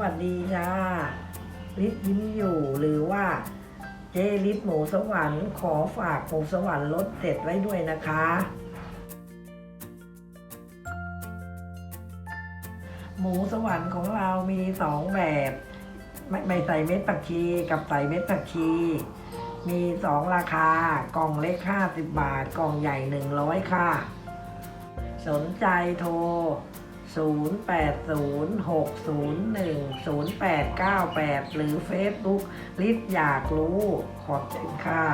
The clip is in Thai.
วัสดีค่ะลิศยิ้มอยู่หรือว่าเจลิศหมูสวรรค์ขอฝากหมูสวรรค์รสเด็ดไว้ด้วยนะคะ หมูสวรรค์ของเรามีสองแบบไม่ใส่เม็ดผักชีกับใส่เม็ดผักชีมีสองราคากล่องเล็ก 50 บาท กล่องใหญ่ 100 ค่ะ สนใจโทร 0806010898หรือ Facebook ลิศอยากรู้ ขอบคุณค่ะ